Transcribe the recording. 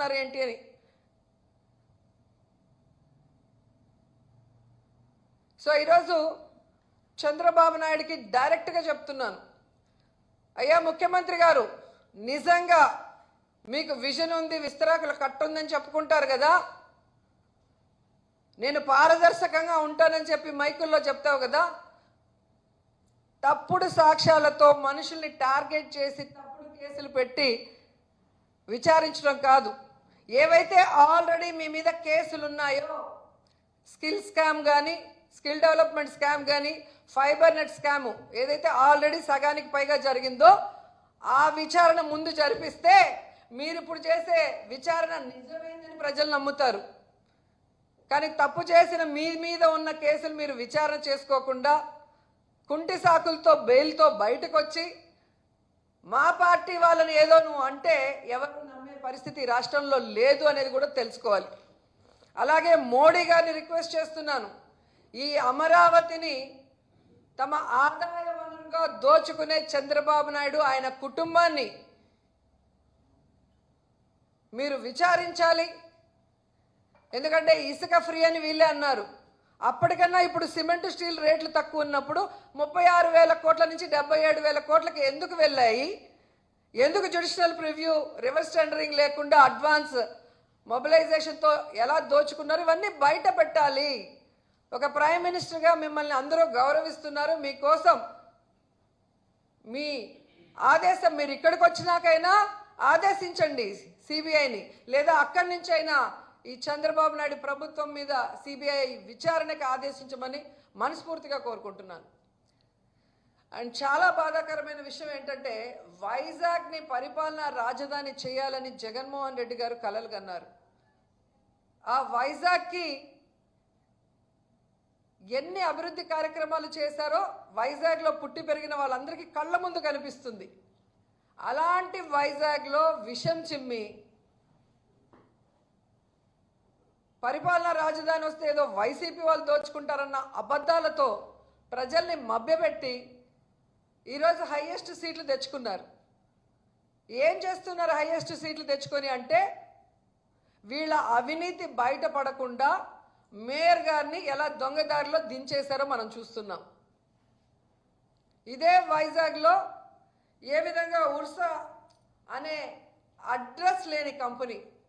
చేస్తున్నారు ఏంటి అని. సో ఈరోజు చంద్రబాబు నాయుడికి డైరెక్ట్గా చెప్తున్నాను. అయ్యా ముఖ్యమంత్రి గారు నిజంగా మీకు విజన్ ఉంది విస్తరాకులు కట్టుందని చెప్పుకుంటారు కదా. నేను పారదర్శకంగా ఉంటానని చెప్పి మైకుల్లో చెప్తావు కదా. తప్పుడు సాక్ష్యాలతో మనుషుల్ని టార్గెట్ చేసి తప్పుడు కేసులు పెట్టి విచారించడం కాదు. ఏవైతే ఆల్రెడీ మీ మీద కేసులు ఉన్నాయో స్కిల్ స్కామ్ కానీ స్కిల్ డెవలప్మెంట్ స్కామ్ కానీ ఫైబర్ నెట్ స్కామ్ ఏదైతే ఆల్రెడీ సగానికి పైగా జరిగిందో ఆ విచారణ ముందు జరిపిస్తే మీరు ఇప్పుడు చేసే విచారణ నిజమైందని ప్రజలు నమ్ముతారు. కానీ తప్పు చేసిన మీ మీద ఉన్న కేసులు మీరు విచారణ చేసుకోకుండా కుంటి సాకులతో బెయిల్తో బయటకు వచ్చి మా పార్టీ వాళ్ళని ఏదో నువ్వు అంటే ఎవరు పరిస్థితి రాష్ట్రంలో లేదు అనేది కూడా తెలుసుకోవాలి. అలాగే మోడీ గారిని రిక్వెస్ట్ చేస్తున్నాను. ఈ అమరావతిని తమ ఆదాయ వనరుగా దోచుకునే చంద్రబాబు నాయుడు ఆయన కుటుంబాన్ని మీరు విచారించాలి. ఎందుకంటే ఇసుక ఫ్రీ అని వీళ్ళే అన్నారు. అప్పటికన్నా ఇప్పుడు సిమెంట్ స్టీల్ రేట్లు తక్కువ ఉన్నప్పుడు ముప్పై ఆరు వేల కోట్ల నుంచి డెబ్బై ఏడు వేల కోట్లకి ఎందుకు వెళ్ళాయి? ఎందుకు జ్యుడిషియల్ ప్రివ్యూ రివర్స్ టెండరింగ్ లేకుండా అడ్వాన్స్ మొబిలైజేషన్తో ఎలా దోచుకున్నారు? ఇవన్నీ బయట పెట్టాలి. ఒక ప్రైమ్ మినిస్టర్గా మిమ్మల్ని అందరూ గౌరవిస్తున్నారు. మీకోసం మీ ఆదేశం మీరు ఇక్కడికి వచ్చినాకైనా ఆదేశించండి సిబిఐని లేదా అక్కడి నుంచి అయినా ఈ చంద్రబాబు నాయుడు ప్రభుత్వం మీద సిబిఐ విచారణకు ఆదేశించమని మనస్ఫూర్తిగా కోరుకుంటున్నాను. అండ్ చాలా బాధాకరమైన విషయం ఏంటంటే వైజాగ్ని పరిపాలనా రాజధాని చేయాలని జగన్మోహన్ రెడ్డి గారు కలలు కన్నారు. ఆ వైజాగ్కి ఎన్ని అభివృద్ధి కార్యక్రమాలు చేశారో వైజాగ్లో పుట్టి పెరిగిన వాళ్ళందరికీ కళ్ళ ముందు కనిపిస్తుంది. అలాంటి వైజాగ్లో విషం చిమ్మి పరిపాలనా రాజధాని వస్తే ఏదో వైసీపీ వాళ్ళు దోచుకుంటారన్న అబద్ధాలతో ప్రజల్ని మభ్యపెట్టి ఈరోజు హయ్యెస్ట్ సీట్లు తెచ్చుకున్నారు. ఏం చేస్తున్నారు హైయెస్ట్ సీట్లు తెచ్చుకొని అంటే వీళ్ళ అవినీతి బయటపడకుండా మేయర్ గారిని ఎలా దొంగదారిలో దించేశారో మనం చూస్తున్నాం. ఇదే వైజాగ్లో ఏ విధంగా ఉర్సా అనే అడ్రస్ లేని కంపెనీ